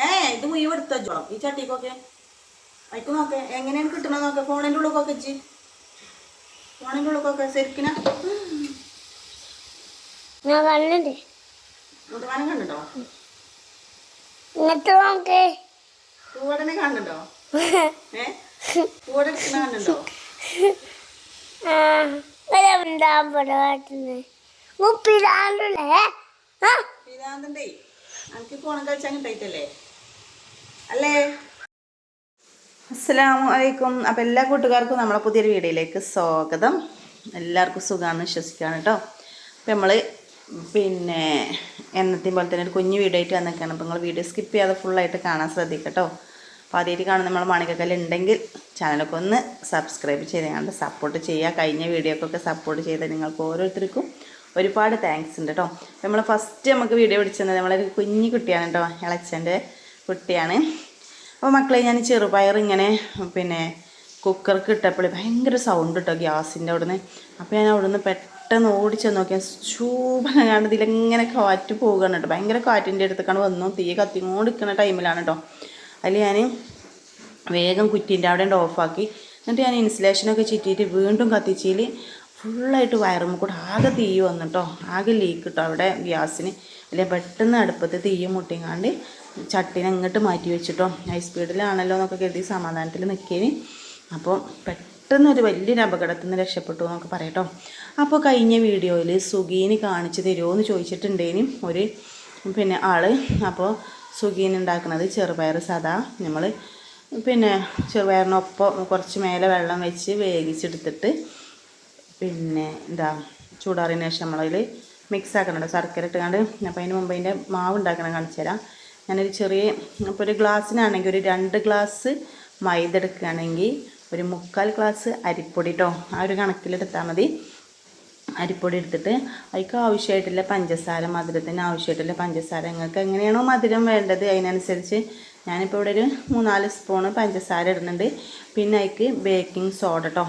ഏ ഇത് മുഴുവൻ എടുത്ത് വെച്ചോളാം. ഈ ചട്ടിക്കൊക്കെ. അയക്ക് നോക്കെ. എങ്ങനെയാണ് കിട്ടണത് നോക്കെ. ഫോണിന്റെ ഉള്ളിലൊക്കെ വെച്ച്. ഫോണിന്റെ ഉള്ളിലൊക്കെ ശരിക്കിന. ഞാൻ കണ്ടിട്ട് കണ്ടോ കണ്ടുണ്ടോ ഇങ്ങനത്തെ നോക്കേ. പൂവടനെ കാണുന്നുണ്ടോ ഏ? പൂവട എടുക്കുന്ന കാണുന്നുണ്ടോ എന്താ ഇവിടെ പിതാന്തണ്ടേ എനിക്ക് ഫോണും കളിച്ചാൽ കിട്ടായിട്ടല്ലേ അല്ലേ? അസ്സലാമു അലൈക്കും. അപ്പോൾ എല്ലാ കൂട്ടുകാർക്കും നമ്മളെ പുതിയൊരു വീഡിയോയിലേക്ക് സ്വാഗതം. എല്ലാവർക്കും സുഖമാണെന്ന് വിശ്വസിക്കുകയാണ് കേട്ടോ അപ്പം നമ്മൾ പിന്നെ എന്നത്തെയും പോലെ തന്നെ ഒരു കുഞ്ഞു വീഡിയോ ആയിട്ട് വന്നേക്കാണ്. അപ്പോൾ നിങ്ങൾ വീഡിയോ സ്കിപ്പ് ചെയ്യാതെ ഫുള്ളായിട്ട് കാണാൻ ശ്രദ്ധിക്കട്ടോ കേട്ടോ അപ്പോൾ ആദ്യമായിട്ട് കാണുന്ന നമ്മൾ മാണിക്കക്കല്ല് ഉണ്ടെങ്കിൽ ചാനലൊക്കെ ഒന്ന് സബ്സ്ക്രൈബ് ചെയ്തുകൊണ്ട് സപ്പോർട്ട് ചെയ്യുക കഴിഞ്ഞ വീഡിയോക്കൊക്കെ സപ്പോർട്ട് ചെയ്ത് നിങ്ങൾക്ക് ഓരോരുത്തർക്കും ഒരുപാട് താങ്ക്സ് ഉണ്ട് കേട്ടോ നമ്മൾ ഫസ്റ്റ് നമുക്ക് വീഡിയോ പിടിച്ചത് നമ്മളൊരു കുഞ്ഞു കുട്ടിയാണ് കേട്ടോ ഇളച്ചന്റെ കുട്ടിയാണ്. അപ്പോൾ മക്കളെ ഞാൻ ചെറുപയർ ഇങ്ങനെ പിന്നെ കുക്കർക്ക് ഇട്ടപ്പോൾ ഭയങ്കര സൗണ്ട് കേട്ടോ ഗ്യാസിന്റെ അവിടുന്ന്. അപ്പോൾ ഞാൻ അവിടുന്ന് പെട്ടെന്ന് ഓടിച്ച് നോക്കിയാൽ ശൂഭനങ്ങാണ്ട് ഇതിലിങ്ങനെ കാറ്റ് പോകുകയാണ് കേട്ടോ ഭയങ്കര കാറ്റിന്റെ അടുത്തേക്കാണ് വന്നു. തീ കത്തിങ്ങോണ്ടിരിക്കുന്ന ടൈമിലാണ് കേട്ടോ അതിൽ ഞാൻ വേഗം കുറ്റീന്റെ അവിടെ ഓഫാക്കി എന്നിട്ട് ഞാൻ ഇൻസുലേഷനൊക്കെ ചുറ്റിയിട്ട് വീണ്ടും കത്തിച്ചതിൽ ഫുള്ളായിട്ട് വയറുമ്പോൾ കൂടെ ആകെ തീ വന്നിട്ടോ. ആകെ ലീക്ക് കിട്ടോ അവിടെ ഗ്യാസിന്. അല്ലെ പെട്ടെന്ന് അടുപ്പത്ത് തീ മുട്ടിങ്ങാണ്ട് ചട്ടിനെ ഇങ്ങോട്ട് മാറ്റി വെച്ചിട്ടോ. ഹൈ സ്പീഡിലാണല്ലോ എന്നൊക്കെ കരുതി സമാധാനത്തിൽ നിൽക്കേന് അപ്പോൾ പെട്ടെന്ന് ഒരു വലിയൊരു അപകടത്തിൽ നിന്ന് രക്ഷപ്പെട്ടു എന്നൊക്കെ പറയട്ടോ. അപ്പോൾ കഴിഞ്ഞ വീഡിയോയിൽ സുഗീന് കാണിച്ചു തരുമോ എന്ന് ചോദിച്ചിട്ടുണ്ടേനും ഒരു പിന്നെ ആൾ. അപ്പോൾ സുഗീൻ ഉണ്ടാക്കുന്നത് ചെറുപയർ സദാ. നമ്മൾ പിന്നെ ചെറുപയറിനൊപ്പം കുറച്ച് മേലെ വെള്ളം വെച്ച് വേവിച്ചെടുത്തിട്ട് പിന്നെ എന്താ ചൂടാറിന് ശേഷം നമ്മളതിൽ മിക്സ് ആക്കണുണ്ട്. ശർക്കര ഇട്ടുകൊണ്ട് അപ്പോൾ അതിന് മുമ്പ് അതിന്റെ മാവ് ഉണ്ടാക്കണം കാണിച്ചു തരാം. ഞാനൊരു ചെറിയ ഇപ്പോൾ ഒരു ഗ്ലാസ്സിനാണെങ്കിൽ ഒരു രണ്ട് ഗ്ലാസ് മൈദ എടുക്കുകയാണെങ്കിൽ ഒരു മുക്കാൽ ഗ്ലാസ് അരിപ്പൊടി കേട്ടോ ആ ഒരു കണക്കിലെടുത്താൽ മതി. അരിപ്പൊടി എടുത്തിട്ട് അതിക്ക് ആവശ്യമായിട്ടുള്ള പഞ്ചസാര മധുരത്തിന് ആവശ്യമായിട്ടുള്ള പഞ്ചസാര. നിങ്ങൾക്ക് എങ്ങനെയാണോ മധുരം വേണ്ടത് അതിനനുസരിച്ച് ഞാനിപ്പോൾ ഇവിടെ ഒരു മൂന്നാൽ സ്പൂണ് പഞ്ചസാര ഇടുന്നുണ്ട്. പിന്നെ അതിക്ക് ബേക്കിംഗ് സോഡ കേട്ടോ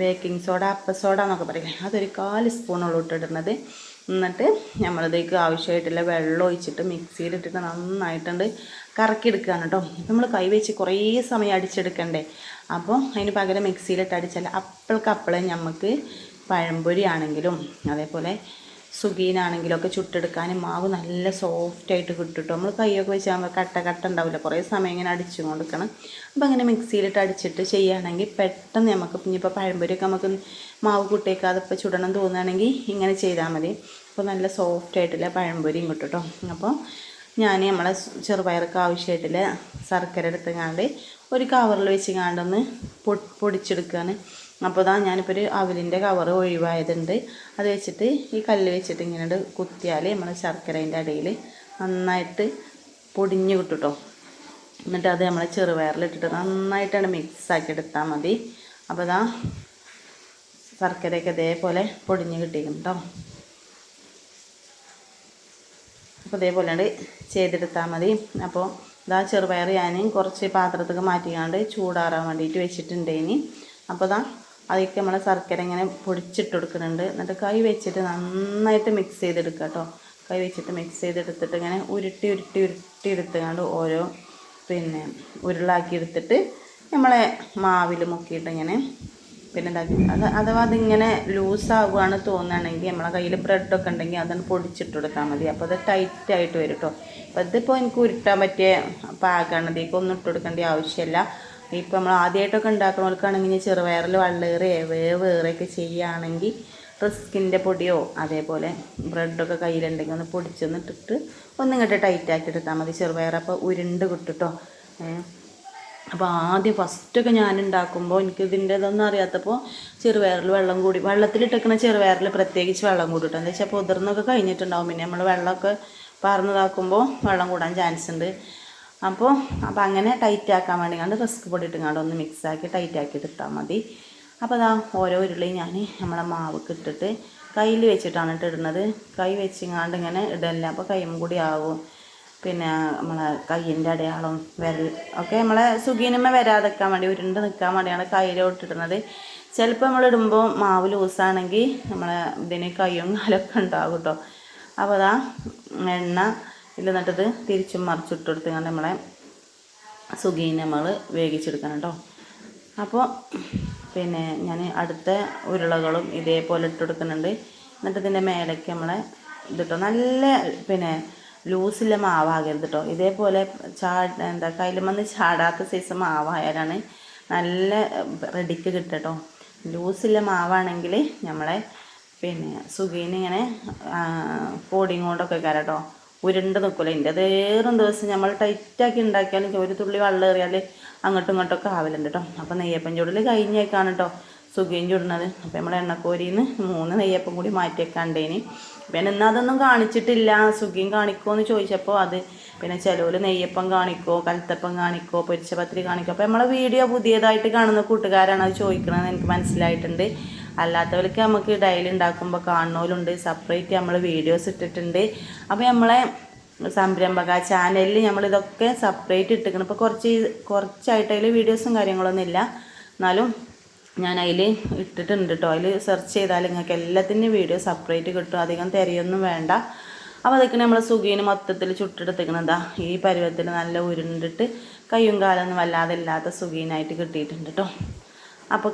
ബേക്കിംഗ് സോഡ അപ്പ സോഡ എന്നൊക്കെ പറയില്ലേ? അതൊരു കാൽ സ്പൂണോളം ഇട്ടിടുന്നത്. എന്നിട്ട് നമ്മളിതേക്ക് ആവശ്യമായിട്ടുള്ള വെള്ളം ഒഴിച്ചിട്ട് മിക്സിയിലിട്ടിട്ട് നന്നായിട്ടുണ്ട് കറക്കി എടുക്കുകയാണ് കേട്ടോ. നമ്മൾ കൈ വെച്ച് കുറേ സമയം അടിച്ചെടുക്കണ്ടേ? അപ്പോൾ അതിന് പകരം മിക്സിയിലിട്ട് അടിച്ചാൽ അപ്പിൾക്ക് അപ്പിളെ നമുക്ക് പഴംപൊരി ആണെങ്കിലും അതേപോലെ സുഗീനാണെങ്കിലും ഒക്കെ ചുട്ടെടുക്കാൻ മാവ് നല്ല സോഫ്റ്റായിട്ട് കിട്ടും കേട്ടോ നമ്മൾ കൈയൊക്കെ വെച്ച് നമ്മൾ കട്ട കട്ട ഉണ്ടാവില്ല കുറേ സമയം ഇങ്ങനെ അടിച്ചു കൊടുക്കണം അപ്പോൾ അങ്ങനെ മിക്സിയിലിട്ട് അടിച്ചിട്ട് ചെയ്യുകയാണെങ്കിൽ പെട്ടെന്ന് നമുക്ക് ഇനിയിപ്പോൾ പഴംപൊരിയൊക്കെ നമുക്ക് മാവ് കുട്ടിയേക്കാതെ ഇപ്പോൾ ചുടണം തോന്നുകയാണെങ്കിൽ ഇങ്ങനെ ചെയ്താൽ മതി. അപ്പോൾ നല്ല സോഫ്റ്റായിട്ടുള്ള പഴംപൊരിയും കിട്ടും അപ്പോൾ ഞാൻ നമ്മളെ ചെറുപയർക്ക് ആവശ്യമായിട്ടുള്ള ശർക്കര എടുത്തുങ്ങാണ്ട് ഒരു കവറിൽ വെച്ച് കാണ്ടൊന്ന് പൊടിച്ചെടുക്കുകയാണ് അപ്പോൾ ഇതാ ഞാനിപ്പോൾ ഒരു അവലിന്റെ കവർ ഒഴിവായതുണ്ട്. അത് വെച്ചിട്ട് ഈ കല്ല് വെച്ചിട്ട് ഇങ്ങനെ കുത്തിയാൽ നമ്മൾ ശർക്കരേന്റെ അടിയിൽ നന്നായിട്ട് പൊടിഞ്ഞു കിട്ടും കേട്ടോ എന്നിട്ട് അത് നമ്മൾ ചെറുപയറിലിട്ടിട്ട് നന്നായിട്ടാണ് മിക്സ് ആക്കി എടുത്താൽ മതി. അപ്പോൾ ഇതാ ശർക്കരയൊക്കെ ഇതേപോലെ പൊടിഞ്ഞ് കിട്ടിയിരിക്കും കേട്ടോ അപ്പോൾ ഇതേപോലെ ചെയ്തെടുത്താൽ മതി. അപ്പോൾ ഇതാ ചെറുപയർ ഞാൻ കുറച്ച് പാത്രത്തേക്ക് മാറ്റിക്കാണ്ട് ചൂടാറാൻ വേണ്ടിയിട്ട് വെച്ചിട്ടുണ്ടേനി. അപ്പോൾ ഇതാ അതിലേക്ക് നമ്മൾ ശർക്കര ഇങ്ങനെ പൊടിച്ചിട്ട് കൊടുക്കുന്നുണ്ട്. എന്നിട്ട് കൈ വെച്ചിട്ട് നന്നായിട്ട് മിക്സ് ചെയ്തെടുക്കുക കേട്ടോ. കൈ വെച്ചിട്ട് മിക്സ് ചെയ്തെടുത്തിട്ട് ഇങ്ങനെ ഉരുട്ടി ഉരുട്ടി ഉരുട്ടി എടുത്തുകൊണ്ട് ഓരോ പിന്നെ ഉരുളാക്കി എടുത്തിട്ട് നമ്മളെ മാവിൽ മുക്കിയിട്ട് ഇങ്ങനെ പിന്നെ ഇതാക്കി. അത് അഥവാ അതിങ്ങനെ ലൂസാവുകയാണ് തോന്നുകയാണെങ്കിൽ നമ്മളെ കയ്യിൽ ബ്രെഡൊക്കെ ഉണ്ടെങ്കിൽ അതൊന്ന് പൊടിച്ചിട്ട് കൊടുത്താൽ മതി. അപ്പോൾ അത് ടൈറ്റ് ആയിട്ട് വരും കേട്ടോ. അപ്പോൾ ഇതിപ്പോൾ എനിക്ക് ഉരുട്ടാൻ പറ്റിയ പാകമാണ്. ഇതിലേക്ക് ഒന്നും ഇട്ട് കൊടുക്കേണ്ട ആവശ്യമില്ല. ഇപ്പോൾ നമ്മൾ ആദ്യമായിട്ടൊക്കെ ഉണ്ടാക്കുന്നവർക്കാണെങ്കിൽ ചെറുപയറിൽ വെള്ളേറിയോ വേവേറിയൊക്കെ ചെയ്യുകയാണെങ്കിൽ റിസ്കിന്റെ പൊടിയോ അതേപോലെ ബ്രെഡൊക്കെ കയ്യിലുണ്ടെങ്കിൽ ഒന്ന് പൊടിച്ചൊന്നിട്ടിട്ട് ഒന്നിങ്ങോട്ട് ടൈറ്റാക്കി എടുത്താൽ മതി. ചെറുപയർ അപ്പോൾ ഉരുണ്ട് കിട്ടുട്ടോ. അപ്പോൾ ആദ്യം ഫസ്റ്റൊക്കെ ഞാൻ ഉണ്ടാക്കുമ്പോൾ എനിക്ക് ഇതിന്റെ ഇതൊന്നും അറിയാത്തപ്പോൾ ചെറുപയറിൽ വെള്ളം കൂടി വെള്ളത്തിലിട്ടേക്കുന്ന ചെറുപയറിൽ പ്രത്യേകിച്ച് വെള്ളം കൂടി കിട്ടും എന്താ വെച്ചാൽ പുതിർന്നൊക്കെ കഴിഞ്ഞിട്ടുണ്ടാവും. പിന്നെ നമ്മൾ വെള്ളമൊക്കെ പറന്നതാക്കുമ്പോൾ വെള്ളം കൂടാൻ ചാൻസ് ഉണ്ട് അപ്പോൾ അപ്പോൾ അങ്ങനെ ടൈറ്റ് ആക്കാൻ വേണ്ടി കണ്ട് റിസ്ക് പൊടി ഇട്ടുകൊണ്ട് ഒന്ന് മിക്സാക്കി ടൈറ്റ് ആക്കി എടുത്താൽ മതി. അപ്പോൾ അതാ ഓരോ ഉരുളി ഞാൻ നമ്മളെ മാവ് ഇട്ടിട്ട് കയ്യിൽ വെച്ചിട്ടാണ് ഇട്ട് ഇടുന്നത്. കൈ വെച്ചിങ്ങാണ്ട് ഇങ്ങനെ ഇടല്ല അപ്പോൾ കൈയും കൂടി ആവും. പിന്നെ നമ്മളെ കയ്യിന്റെ അടയാളം വിരൽ ഒക്കെ നമ്മളെ സുഖീനുമ്മ വരാതെക്കാൻ വേണ്ടി ഉരുണ്ട് നിൽക്കാൻ വേണ്ടിയാണ് കയ്യിലോട്ട് ഇടുന്നത്. ചിലപ്പോൾ നമ്മൾ ഇടുമ്പോൾ മാവ് ലൂസാണെങ്കിൽ നമ്മളെ ഇതിന് കയ്യും കാലൊക്കെ ഉണ്ടാകും കേട്ടോ അപ്പോൾ അതാ എണ്ണ ഇതിൽ നട്ടത് തിരിച്ചും മറിച്ചിട്ട് കൊടുത്തുകൊണ്ട് നമ്മളെ സുഖീനെ നമ്മൾ വേവിച്ചെടുക്കണം കേട്ടോ അപ്പോൾ പിന്നെ ഞാൻ അടുത്ത ഉരുളകളും ഇതേപോലെ ഇട്ട് കൊടുക്കുന്നുണ്ട് എന്നിട്ട് ഇതിന്റെ മേലേക്ക് നമ്മളെ ഇതിട്ടോ നല്ല പിന്നെ ലൂസില്ല മാവാകരുത് കേട്ടോ ഇതേപോലെ ചാ എന്താ കയ്യിലുമെന്ന് ചാടാത്ത സൈസ് മാവായാലാണ് നല്ല റെഡിക്ക് കിട്ടട്ടോ ലൂസില്ല മാവാണെങ്കിൽ നമ്മളെ പിന്നെ സുഖീനിങ്ങനെ പൊടിയും കൊണ്ടൊക്കെ കരട്ടോ ഉരുണ്ട് നിൽക്കില്ല എന്റെ അതേറും ദിവസം നമ്മൾ ടൈറ്റാക്കി ഉണ്ടാക്കിയാലും ഒരു തുള്ളി വെള്ളം എറിയാൽ അങ്ങോട്ടും ഇങ്ങോട്ടൊക്കെ ആവലുണ്ട് കേട്ടോ അപ്പോൾ നെയ്യപ്പം ചൂടിൽ കഴിഞ്ഞേക്കാണ് കേട്ടോ സുഖയും ചുടുന്നത് അപ്പോൾ നമ്മൾ എണ്ണക്കോരിയിൽ നിന്ന് മൂന്ന് നെയ്യപ്പം കൂടി മാറ്റിയേക്കാണ്ടേന് പിന്നെ ഇന്ന് അതൊന്നും കാണിച്ചിട്ടില്ല. സുഖിയും കാണിക്കുമോ എന്ന് ചോദിച്ചപ്പോൾ അത് പിന്നെ ചിലവർ നെയ്യപ്പം കാണിക്കോ കൽത്തപ്പം കാണിക്കോ പൊരിച്ച പത്തിരി കാണിക്കോ. അപ്പോൾ നമ്മളെ വീഡിയോ പുതിയതായിട്ട് കാണുന്ന കൂട്ടുകാരാണ് അത് ചോദിക്കണമെന്ന് എനിക്ക് മനസ്സിലായിട്ടുണ്ട്. അല്ലാത്തവർക്ക് നമുക്ക് ഡയലി ഉണ്ടാക്കുമ്പോൾ കാണുന്നവരുണ്ട്. സെപ്പറേറ്റ് നമ്മൾ വീഡിയോസ് ഇട്ടിട്ടുണ്ട്. അപ്പോൾ നമ്മളെ സംരംഭക ചാനലിൽ നമ്മളിതൊക്കെ സെപ്പറേറ്റ് ഇട്ടിരിക്കണം ഇപ്പോൾ കുറച്ച് കുറച്ചായിട്ട് അതിൽ വീഡിയോസും കാര്യങ്ങളൊന്നും ഇല്ല. എന്നാലും ഞാൻ അതിൽ ഇട്ടിട്ടുണ്ട് കേട്ടോ അതിൽ സെർച്ച് ചെയ്താൽ നിങ്ങൾക്ക് എല്ലാത്തിന്റെയും വീഡിയോ സെപ്പറേറ്റ് കിട്ടും. അധികം തിരയൊന്നും വേണ്ട. അപ്പോൾ അതൊക്കെ നമ്മൾ സുഖീന് മൊത്തത്തിൽ ചുട്ടെടുത്തിക്കണതാ ഈ പരുവത്തിൽ നല്ല ഉരുണ്ടിട്ട് കയ്യും കാലൊന്നും വല്ലാതെ ഇല്ലാത്ത സുഖീനായിട്ട് കിട്ടിയിട്ടുണ്ട് കേട്ടോ അപ്പോൾ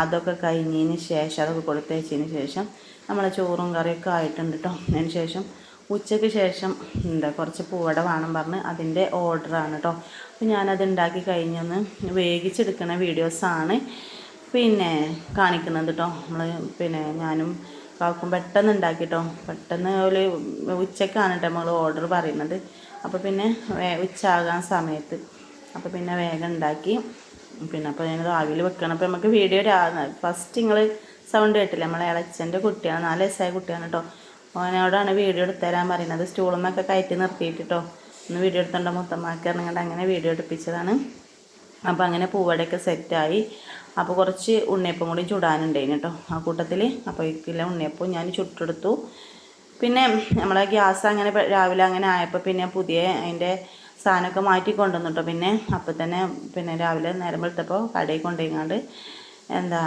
അതൊക്കെ കഴിഞ്ഞതിന് ശേഷം അതൊക്കെ കൊടുത്തയച്ചതിന് ശേഷം നമ്മളെ ചോറും കറിയൊക്കെ ആയിട്ടുണ്ട് കേട്ടോ അതിന് ശേഷം ഉച്ചയ്ക്ക് ശേഷം എന്താ കുറച്ച് പൂവട വേണം പറഞ്ഞ് അതിന്റെ ഓർഡറാണ് കേട്ടോ അപ്പോൾ ഞാനത് ഉണ്ടാക്കി കഴിഞ്ഞൊന്ന് വേഗിച്ചെടുക്കുന്ന വീഡിയോസാണ് പിന്നെ കാണിക്കുന്നത് കേട്ടോ നമ്മൾ പിന്നെ ഞാനും കാക്കും പെട്ടെന്ന് ഉണ്ടാക്കി കേട്ടോ പെട്ടെന്ന് ഒരു ഉച്ചക്കാണ് കേട്ടോ നമ്മൾ ഓർഡർ പറയുന്നത്. അപ്പോൾ പിന്നെ ഉച്ച ഉച്ചയാകാൻ സമയത്ത്. അപ്പോൾ പിന്നെ വേഗം ഉണ്ടാക്കി പിന്നെ അപ്പോൾ ഞാൻ രാവിലെ വെക്കണം. അപ്പോൾ നമുക്ക് വീഡിയോ ഫസ്റ്റ് നിങ്ങൾ സൗണ്ട് കേട്ടില്ല? നമ്മളെ ഇളച്ചന്റെ കുട്ടിയാണ് നാല് വയസ്സായ കുട്ടിയാണ് കേട്ടോ ഓനോടാണ് വീഡിയോ എടുത്തുതരാൻ പറയുന്നത്. സ്റ്റൂളുമൊക്കെ കയറ്റി നിർത്തിയിട്ട് കേട്ടോ ഒന്ന് വീഡിയോ എടുത്തുണ്ടോ മുത്തമ്മക്ക് ഇറങ്ങണ്ട അങ്ങനെ വീഡിയോ എടുപ്പിച്ചതാണ്. അപ്പോൾ അങ്ങനെ പൂവടയൊക്കെ സെറ്റായി അപ്പോൾ കുറച്ച് ഉണ്ണിയപ്പം കൂടി ചുടാനുണ്ടായിന് കേട്ടോ ആ കൂട്ടത്തിൽ അപ്പോൾ ഇല്ല ഉണ്ണിയപ്പം ഞാൻ ചുട്ടെടുത്തു. പിന്നെ നമ്മളെ ഗ്യാസ് അങ്ങനെ രാവിലെ അങ്ങനെ ആയപ്പോൾ പിന്നെ പുതിയ അതിന്റെ സാധനമൊക്കെ മാറ്റി കൊണ്ടുവന്നു പിന്നെ അപ്പോൾ തന്നെ പിന്നെ രാവിലെ നേരം വെളുത്തപ്പോൾ കടയിൽ കൊണ്ടുപോയിങ്ങാണ്ട് എന്താ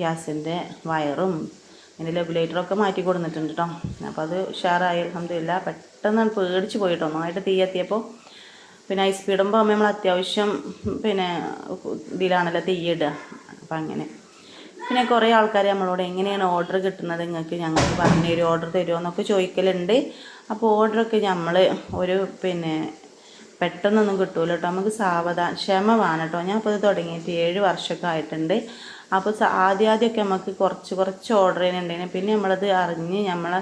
ഗ്യാസിന്റെ വയറും അതിന്റെ ലെഗുലേറ്ററൊക്കെ മാറ്റി കൊടുത്തിട്ടുണ്ട് കേട്ടോ അപ്പോൾ അത് ഉഷാറായി. അലഹമില്ല പെട്ടെന്ന് പേടിച്ച് പോയിട്ടോ. നന്നായിട്ട് തീ എത്തിയപ്പോൾ പിന്നെ ഐസ് സ്പീഡുമ്പോൾ നമ്മൾ അത്യാവശ്യം പിന്നെ ഇതിലാണല്ലോ തീയിടുക അപ്പം അങ്ങനെ. പിന്നെ കുറേ ആൾക്കാർ നമ്മളോട് എങ്ങനെയാണ് ഓർഡർ കിട്ടുന്നത് നിങ്ങൾക്ക് ഞങ്ങൾക്ക് പറഞ്ഞു ഒരു ഓർഡർ തരുമോ എന്നൊക്കെ ചോദിക്കലുണ്ട്. അപ്പോൾ ഓർഡറൊക്കെ നമ്മൾ ഒരു പിന്നെ പെട്ടെന്നൊന്നും കിട്ടൂല കേട്ടോ നമുക്ക് സാവധാനം ക്ഷമ വേണം കേട്ടോ ഞാൻ അപ്പോൾ ഇത് തുടങ്ങിയിട്ട് ഏഴ് വർഷമൊക്കെ ആയിട്ടുണ്ട്. അപ്പോൾ ആദ്യം ആദ്യമൊക്കെ നമുക്ക് കുറച്ച് കുറച്ച് ഓർഡർ ചെയ്യുന്നുണ്ടെങ്കിൽ പിന്നെ നമ്മളത് അറിഞ്ഞ് നമ്മളെ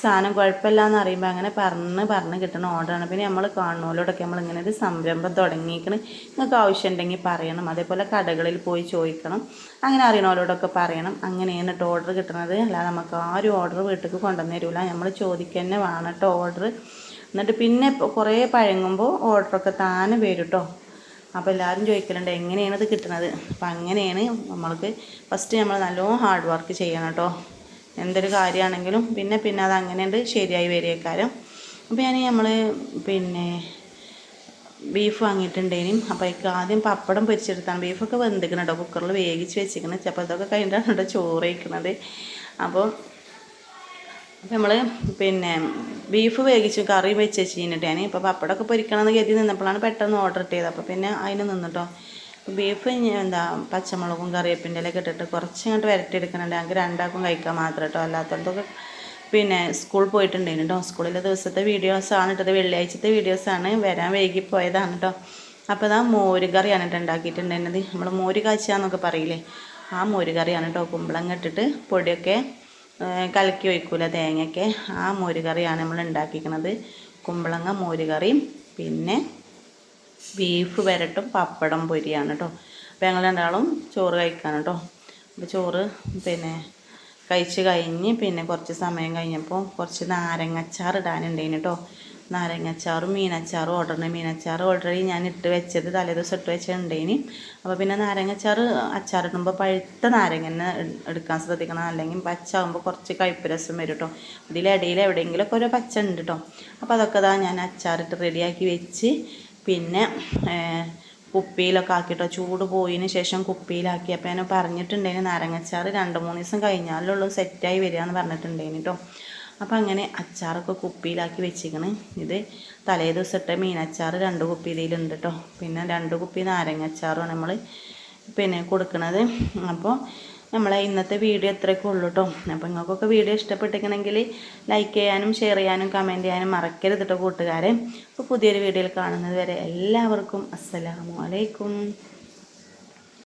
സാധനം കുഴപ്പമില്ല എന്ന് അറിയുമ്പോൾ അങ്ങനെ പറഞ്ഞ് പറഞ്ഞ് കിട്ടുന്ന ഓർഡറാണ് പിന്നെ നമ്മൾ കാണുന്നവരോടൊക്കെ നമ്മൾ ഇങ്ങനെ ഒരു സംരംഭം തുടങ്ങിയിരിക്കണം നിങ്ങൾക്ക് ആവശ്യം ഉണ്ടെങ്കിൽ പറയണം. അതേപോലെ കടകളിൽ പോയി ചോദിക്കണം. അങ്ങനെ അറിയണവരോടൊക്കെ പറയണം. അങ്ങനെയാണ് കേട്ടോ ഓർഡർ കിട്ടുന്നത് അല്ലാതെ നമുക്ക് ആരും ഓർഡർ വീട്ടിലേക്ക് കൊണ്ടുവന്നു തരില്ല നമ്മൾ ചോദിക്കുക തന്നെ വേണം കേട്ടോ ഓർഡർ എന്നിട്ട് പിന്നെ കുറേ പഴങ്ങുമ്പോൾ ഓർഡറൊക്കെ താനെ വരും കേട്ടോ അപ്പോൾ എല്ലാവരും ചോദിക്കലുണ്ട് എങ്ങനെയാണ് ഇത് കിട്ടുന്നത്? അപ്പോൾ അങ്ങനെയാണ് നമ്മൾക്ക് ഫസ്റ്റ് നമ്മൾ നല്ലോണം ഹാർഡ് വർക്ക് ചെയ്യണം കേട്ടോ എന്തൊരു കാര്യമാണെങ്കിലും പിന്നെ പിന്നെ അത് അങ്ങനെയുണ്ട് ശരിയായി വരികക്കാരം അപ്പോൾ ഞാൻ നമ്മൾ പിന്നെ ബീഫ് വാങ്ങിയിട്ടുണ്ടേനും. അപ്പോൾ എനിക്ക് ആദ്യം പപ്പടം പൊരിച്ചെടുത്താണ്. ബീഫൊക്കെ വെന്തിക്കണം കേട്ടോ കുക്കറിൽ വേവിച്ച് വെച്ചിരിക്കണം ചിലപ്പോൾ അതൊക്കെ കഴിഞ്ഞിട്ടാണ് കേട്ടോ ചോറ് വയ്ക്കുന്നത് അപ്പോൾ അപ്പോൾ നമ്മൾ പിന്നെ ബീഫ് വേവിച്ചു കറി വെച്ച് വെച്ചിട്ട് ഞാൻ ഇപ്പോൾ പപ്പടമൊക്കെ പൊരിക്കണമെന്ന് കരുതി നിന്നപ്പോഴാണ് പെട്ടെന്ന് ഓർഡർ ചെയ്തത് അപ്പോൾ പിന്നെ അതിന് നിന്നിട്ടോ. ബീഫ് എന്താ പച്ചമുളകും കറിവേപ്പിന്റെ ഇലയൊക്കെ ഇട്ടിട്ട് കുറച്ച് ഇങ്ങോട്ട് വരട്ടിയെടുക്കുന്നുണ്ട് ഞങ്ങൾക്ക് രണ്ടാൾക്കും കഴിക്കാൻ മാത്രം കേട്ടോ. അല്ലാത്തടത്തൊക്കെ പിന്നെ സ്കൂൾ പോയിട്ടുണ്ടായിരുന്നു കേട്ടോ. സ്കൂളിലെ ദിവസത്തെ വീഡിയോസാണ് ഇട്ടത്. വെള്ളിയാഴ്ചത്തെ വീഡിയോസാണ് വരാൻ വൈകി പോയതാണ് കേട്ടോ. അപ്പോൾ ഇതാ മോര് കറിയാണ് കേട്ടോ ഉണ്ടാക്കിയിട്ടുണ്ടായിരുന്നത്. നമ്മൾ മോര് കാച്ചാന്നൊക്കെ പറയില്ലേ? ആ മോര് കറിയാണ് കേട്ടോ. കുമ്പളം കെട്ടിട്ട് പൊടിയൊക്കെ കലക്കി ഒഴിക്കൂല തേങ്ങയൊക്കെ. ആ മോര് കറിയാണ് നമ്മൾ ഉണ്ടാക്കിക്കണത്. കുമ്പളങ്ങ മോര് കറിയും പിന്നെ ബീഫ് വരട്ടും പപ്പടം പൊരിയാണ് കേട്ടോ അപ്പോൾ ഞങ്ങൾ രണ്ടാളും ചോറ് കഴിക്കാൻ കേട്ടോ അപ്പോൾ ചോറ് പിന്നെ കഴിച്ച് കഴിഞ്ഞ് പിന്നെ കുറച്ച് സമയം കഴിഞ്ഞപ്പോൾ കുറച്ച് നാരങ്ങച്ചാറ് ഇടാനുണ്ടായിന് കേട്ടോ നാരങ്ങച്ചാറും മീനച്ചാറും ഓർഡറിന് മീനച്ചാറ് ഓൾറെഡി ഞാൻ ഇട്ട് വെച്ചത് തലേദിവസം ഇട്ട് വെച്ചിട്ടുണ്ടേനി. അപ്പോൾ പിന്നെ നാരങ്ങച്ചാറ് അച്ചാറിടുമ്പോൾ പഴുത്ത നാരങ്ങ തന്നെ എട്- എടുക്കാൻ ശ്രദ്ധിക്കണം. അല്ലെങ്കിൽ പച്ച ആകുമ്പോൾ കുറച്ച് കയ്പ്പ് വരും കേട്ടോ ഇതിലിടയിൽ എവിടെയെങ്കിലുമൊക്കെ ഒരു പച്ച ഉണ്ട് കേട്ടോ അപ്പോൾ അതൊക്കെ ഇതാ ഞാൻ അച്ചാറിട്ട് റെഡിയാക്കി വെച്ച് പിന്നെ കുപ്പിയിലൊക്കെ ആക്കിയിട്ടോ ചൂട് പോയതിന് ശേഷം കുപ്പിയിലാക്കി അപ്പോൾ ഞാൻ പറഞ്ഞിട്ടുണ്ടേന് നാരങ്ങച്ചാറ് രണ്ട് മൂന്ന് ദിവസം കഴിഞ്ഞാലുള്ളൂ സെറ്റായി വരിക എന്ന് പറഞ്ഞിട്ടുണ്ടേന് കേട്ടോ അപ്പോൾ അങ്ങനെ അച്ചാറൊക്കെ കുപ്പിയിലാക്കി വെച്ചിരിക്കണേ. ഇത് തലേ ദിവസത്തെ മീനച്ചാർ രണ്ട് കുപ്പി ഇതിലുണ്ട് കേട്ടോ പിന്നെ രണ്ട് കുപ്പി നാരങ്ങ അച്ചാറും നമ്മൾ പിന്നെ കൊടുക്കുന്നത് അപ്പോൾ നമ്മളെ ഇന്നത്തെ വീഡിയോ ഇത്രയൊക്കെ ഉള്ളൂ കേട്ടോ അപ്പോൾ നിങ്ങൾക്കൊക്കെ വീഡിയോ ഇഷ്ടപ്പെട്ടിരിക്കണമെങ്കിൽ ലൈക്ക് ചെയ്യാനും ഷെയർ ചെയ്യാനും കമന്റ് ചെയ്യാനും മറക്കരുത് കേട്ടോ കൂട്ടുകാരെ. അപ്പോൾ പുതിയൊരു വീഡിയോയിൽ കാണുന്നത് വരെ എല്ലാവർക്കും അസ്സലാമു അലൈക്കും.